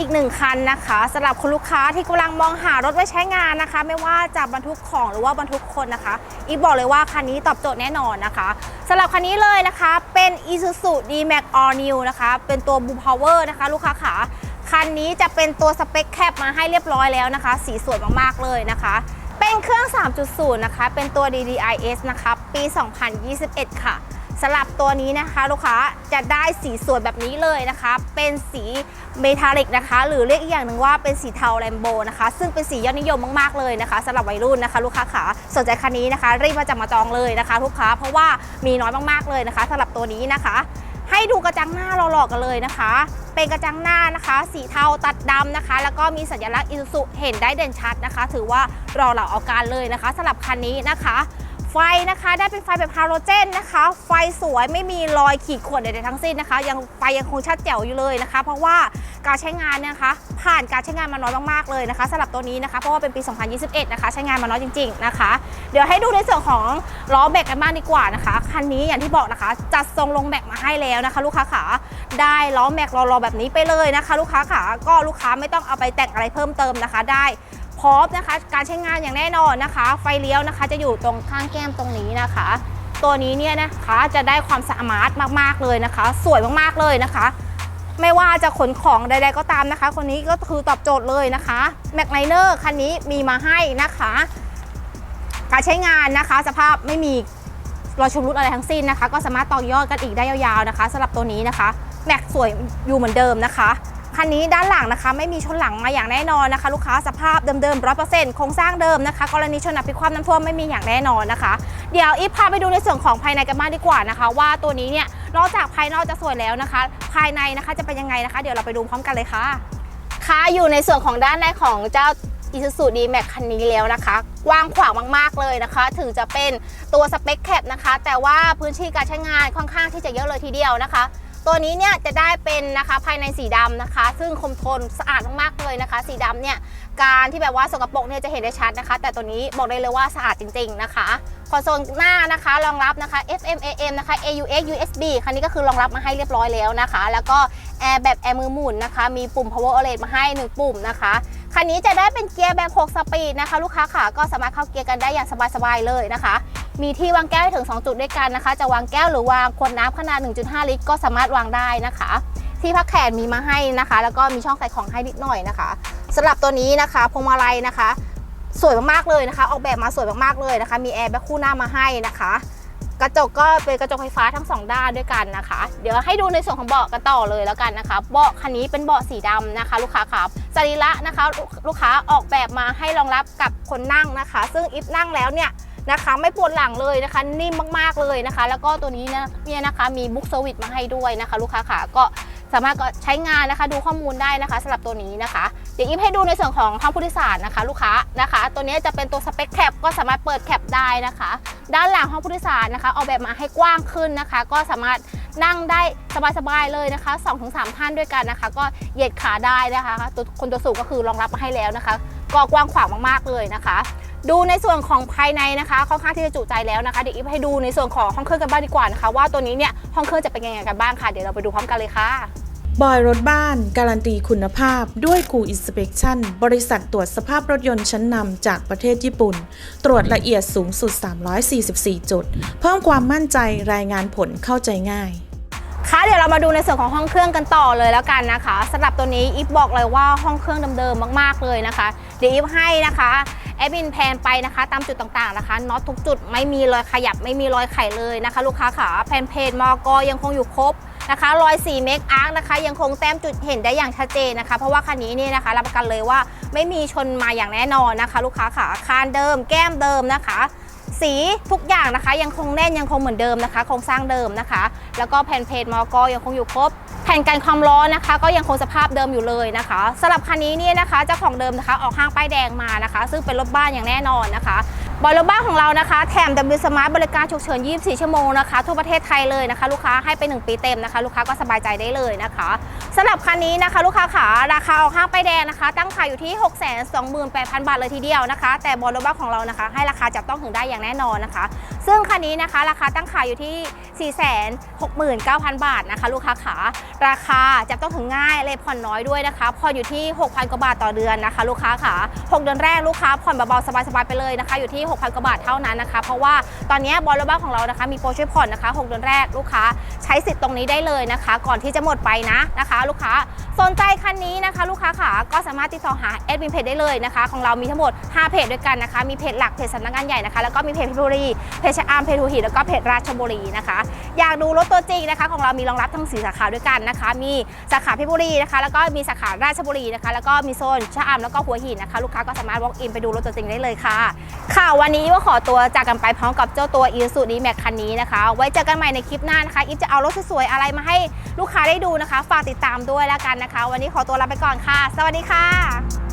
อีกหนึ่งคัญนะคะสำหรับคุณลูกค้าที่กำลังมองหารถไว้ใช้งานนะคะ ไม่ว่าจะบรรทุกของหรือว่าบรรทุกคนนะคะ อีกบอกเลยว่าคันนี้ตอบโจทย์แน่นอนนะคะสำหรับคันนี้เลยนะคะเป็น Isuzu D-Max All New นะคะ เป็นตัว Blue Power นะคะ ลูกค้าขาคันนี้จะเป็นตัวสเปคแคปมาให้เรียบร้อยแล้วนะคะ สีสวยมากๆเลยนะคะเป็นเครื่อง 3.0 นะคะ เป็นตัว DDIS นะคะ ปี 2021 ค่ะ สำหรับตัวนี้นะคะลูกค้าจะได้สีสวยแบบนี้เลยนะคะ เป็นสีเมทัลลิกนะคะ หรือเรียกอีกอย่างหนึ่งว่าเป็นสีเทาแรมโบนะคะ ซึ่งเป็นสียอดนิยมมากๆเลยนะคะสำหรับวัยรุ่นนะคะ ลูกค้าขาสนใจคันนี้นะคะ รีบมาจับมาจองเลยนะคะ ลูกค้าเพราะว่ามีน้อยมากๆเลยนะคะสำหรับตัวนี้นะคะ ให้ดูกระจังหน้าเราหลอกกันเลยนะคะ เป็นกระจังหน้านะคะ สีเทาตัดดำนะคะ แล้วก็มีสัญลักษณ์อิซูซุเห็นได้เด่นชัดนะคะ ถือว่ารอเหล่าเอาการเลยนะคะสำหรับคันนี้นะคะ ไฟนะคะได้เป็นไฟแบบฮาโลเจนนะคะ ไฟสวยไม่มีรอยขีดข่วนใดๆทั้งสิ้นนะคะ ยังไฟยังคงชัดแจ๋วอยู่เลยนะคะ เพราะว่าการใช้งานเนี่ยนะคะ ผ่านการใช้งานมาน้อยมากๆเลยนะคะสำหรับตัวนี้นะคะ เพราะว่าเป็นปี 2021 นะคะ ใช้งานมาน้อยจริง ๆนะคะ เดี๋ยวให้ดูในส่วนของล้อแบกกันบ้างดีกว่านะคะคันนี้อย่างที่บอกนะคะ จัดทรงลงแบกมาให้แล้วนะคะ ลูกค้าขาได้ล้อแม็กรอๆแบบนี้ไปเลยนะคะ ลูกค้าขาก็ลูกค้าไม่ต้องเอาไปแต่งอะไรเพิ่มเติมนะคะ ได้ พร้อมนะคะ การใช้งานอย่างแน่นอนนะคะ ไฟเลี้ยวนะคะ จะอยู่ตรงข้างแก้มตรงนี้นะคะ ตัวนี้เนี่ยนะคะจะได้ความสามารถมากๆเลยนะคะ สวยมากๆเลยนะคะ ไม่ว่าจะขนของใดๆก็ตามนะคะ คนนี้ก็คือตอบโจทย์เลยนะคะแม็กไนเนอร์คันนี้มีมาให้นะคะ การใช้งานนะคะ สภาพไม่มีรอยชำรุดอะไรทั้งสิ้นนะคะ ก็สามารถต่อยอดกันอีกได้ยาวๆนะคะสำหรับตัวนี้นะคะแม็กสวยอยู่เหมือนเดิมนะคะ คันนี้ด้านหลังนะคะไม่มีชนหลังมาอย่างแน่นอนนะคะ ลูกค้าสภาพเดิมๆร้อยเปอร์เซ็นต์โครงสร้างเดิมนะคะ กรณีชนอับพิความน้ำท่วมไม่มีอย่างแน่นอนนะคะ เดี๋ยวอีฟพาไปดูในส่วนของภายในกันบ้างดีกว่านะคะ ว่าตัวนี้เนี่ยนอกจากภายนอกจะสวยแล้วนะคะ ภายในนะคะจะเป็นยังไงนะคะ เดี๋ยวเราไปดูพร้อมกันเลยค่ะค่ะอยู่ในส่วนของด้านในของเจ้า Isuzu D-Max คันนี้แล้วนะคะ กว้างขวางมากๆเลยนะคะ ถึงจะเป็นตัวสเปคแคปนะคะ แต่ว่าพื้นที่การใช้งานค่อนข้างที่จะเยอะเลยทีเดียวนะคะ ตัวนี้เนี่ยจะได้เป็นนะคะภายในสีดำนะคะ ซึ่งคมทนสะอาดมากๆเลยนะคะ สีดำเนี่ยการที่แบบว่าสกปรกเนี่ยจะเห็นได้ชัดนะคะ แต่ตัวนี้บอกได้เลยว่าสะอาดจริง ๆนะคะคอนโซลหน้านะคะรองรับนะคะ FM AM นะคะ AUX USB คันนี้ก็คือรองรับมาให้เรียบร้อยแล้วนะคะ แล้วก็แอร์แบบแอร์มือหมุนนะคะ มีปุ่ม power OLED มาให้ 1 ปุ่มนะคะ คันนี้จะได้เป็นเกียร์แบบ 6 สปีดนะคะ ลูกค้าค่ะก็สามารถเข้าเกียร์กันได้อย่างสบายๆเลยนะคะ มีที่วางแก้วให้ถึง 2 จุดด้วยกันนะคะ จะวางแก้วหรือวางขวดน้ำขนาด 1.5 ลิตร ก็สามารถวางได้นะคะ ที่พักแขนมีมาให้นะคะ แล้วก็มีช่องใส่ของให้นิดหน่อยนะคะสำหรับตัวนี้นะคะพวงมาลัยนะคะ สวยมากๆเลยนะคะ ออกแบบมาสวยมากๆเลยนะคะ มีแอร์แบ็คคู่หน้ามาให้นะคะ กระจกก็เป็นกระจกไฟฟ้าทั้งสองด้านด้วยกันนะคะ เดี๋ยวให้ดูในส่วนของเบาะกันต่อเลยแล้วกันนะคะ เบาะคันนี้เป็นเบาะสีดำนะคะ ลูกค้าครับสรีระนะคะลูกลูกค้าออกแบบมาให้รองรับกับคนนั่งนะคะ ซึ่งอิฟนั่งแล้วเนี่ย นะคะ ไม่ปวดหลังเลยนะคะ นิ่มมากๆเลยนะคะ แล้วก็ตัวนี้นะเนี่ยนะคะมีบุ๊กเซอร์วิสมาให้ด้วยนะคะ ลูกค้าขาก็สามารถก็ใช้งานนะคะดูข้อมูลได้นะคะสำหรับตัวนี้นะคะ เดี๋ยวอิฟให้ดูในส่วนของห้องผู้โดยสารนะคะ ลูกค้านะคะ ตัวนี้จะเป็นตัวสเปคแคปก็สามารถเปิดแคปได้นะคะ ด้านหลังห้องผู้โดยสารนะคะออกแบบมาให้กว้างขึ้นนะคะ ก็สามารถนั่งได้สบายๆเลยนะคะ2-3ท่านด้วยกันนะคะ ก็เหยียดขาได้นะคะตัวคนตัวสูงก็คือรองรับมาให้แล้วนะคะ ก็กว้างขวางมากๆเลยนะคะ ดูในส่วนของภายในนะคะค่อนข้างที่จะจุใจแล้วนะคะเดี๋ยวอีฟให้ดูในส่วนของห้องเครื่องกันบ้างดีกว่านะคะว่าตัวนี้เนี่ยห้องเครื่องจะเป็นยังไงกันบ้างค่ะเดี๋ยวเราไปดูพร้อมกันเลยค่ะบอยรถบ้าน การันตีคุณภาพด้วยกูอินสเป t ชั่นบริษัทตรวจสภาพรถยนต์ชั้นนำจากประเทศญี่ปุ่น ตรวจละเอียดสูงสุด 344 จุด เพิ่มความมั่นใจรายงานผลเข้าใจง่าย ค่ะเดี๋ยวเรามาดูในส่วนของห้องเครื่องกันต่อเลยแล้วกันนะคะสำหรับตัวนี้อีฟบอกเลยว่าห้องเครื่องเดิมๆมากๆเลยนะคะ เดี๋ยวอีฟให้นะคะแอดมินแพนไปนะคะตามจุดต่างๆนะคะน็อตทุกจุดไม่มีรอยขยับไม่มีรอยไขเลยนะคะ ลูกค้าขาแผ่นเพจมอกยังคงอยู่ครบนะคะรอย4เมกอาร์คนะคะ ยังคงแต้มจุดเห็นได้อย่างชัดเจนนะคะ เพราะว่าคันนี้เนี่ยนะคะรับประกันเลยว่าไม่มีชนมาอย่างแน่นอนนะคะ ลูกค้าขาคานเดิมแก้มเดิมนะคะ สีทุกอย่างนะคะ ยังคงแน่นยังคงเหมือนเดิมนะคะโครงสร้างเดิมนะคะ แล้วก็แผ่นเพจมอกยังคงอยู่ครบ แผ่นกันความร้อนนะคะ ก็ยังคงสภาพเดิมอยู่เลยนะคะสำหรับคันนี้เนี่ยนะคะเจ้าของเดิมนะคะออกห้างป้ายแดงมานะคะ ซึ่งเป็นรถบ้านอย่างแน่นอนนะคะ บอยรถบ้านของเรานะคะ แถม W Smart บริการฉุกเฉิน 24 ชั่วโมงนะคะ ทั่วประเทศไทยเลยนะคะ ลูกค้าให้ไป 1 ปีเต็มนะคะ ลูกค้าก็สบายใจได้เลยนะคะสำหรับคันนี้นะคะ ลูกค้าขาราคาออกห้างไปแดงนะคะ ตั้งขายอยู่ที่ 628,000 บาทเลยทีเดียวนะคะ แต่บอยรถบ้านของเรานะคะ ให้ราคาจับต้องถึงได้อย่างแน่นอนนะคะ ซึ่งคันนี้นะคะ ราคาตั้งขายอยู่ที่ 469,000 บาทนะคะ ลูกค้าขาราคาจับต้องถึงง่ายเลยผ่อนน้อยด้วยนะคะผ่อนอยู่ที่ 6,000กว่าบาทต่อเดือนนะคะ ลูกค้าขา6เดือนแรกลูกค้าผ่อนเบาๆสบายๆไปเลยนะคะอยู่ที่6,000 กว่าบาทเท่านั้นนะคะ เพราะว่าตอนนี้บอลรถบ้านของเรานะคะมีโปรช่วยผ่อนนะคะ 6 เดือนแรกลูกค้าใช้สิทธิ์ตรงนี้ได้เลยนะคะ ก่อนที่จะหมดไปนะนะคะ ลูกค้าสนใจคันนี้นะคะ ลูกค้าขาก็สามารถติดต่อหาแอดมินเพจได้เลยนะคะ ของเรามีทั้งหมด 5 เพจด้วยกันนะคะ มีเพจหลักเพจสำนักงานใหญ่นะคะแล้วก็มีเพจเพชรบุรีเพจชะอามเพจหูหินแล้วก็เพจราชบุรีนะคะ อยากดูรถตัวจริงนะคะ ของเรามีรองรับทั้งสีสาขาด้วยกันนะคะ มีสาขาเพชรบุรีนะคะ แล้วก็มีสาขาราชบุรีนะคะ แล้วก็มีโซนชะอำแล้วก็หัวหินนะคะ ลูกค้าก็สามารถ walk in ไปดูรถตัวจริงได้เลยค่ะค่ะวันนี้ว่าขอตัวจากกันไปพร้อมกับเจ้าตัวอีซูดีแม็กคันนี้นะคะ ไว้เจอกันใหม่ในคลิปหน้านะคะอีฟจะเอารถสวยๆอะไรมาให้ลูกค้าได้ดูนะคะ ฝากติดตามด้วยแล้วกันนะคะ วันนี้ขอตัวลาไปก่อนค่ะ สวัสดีค่ะ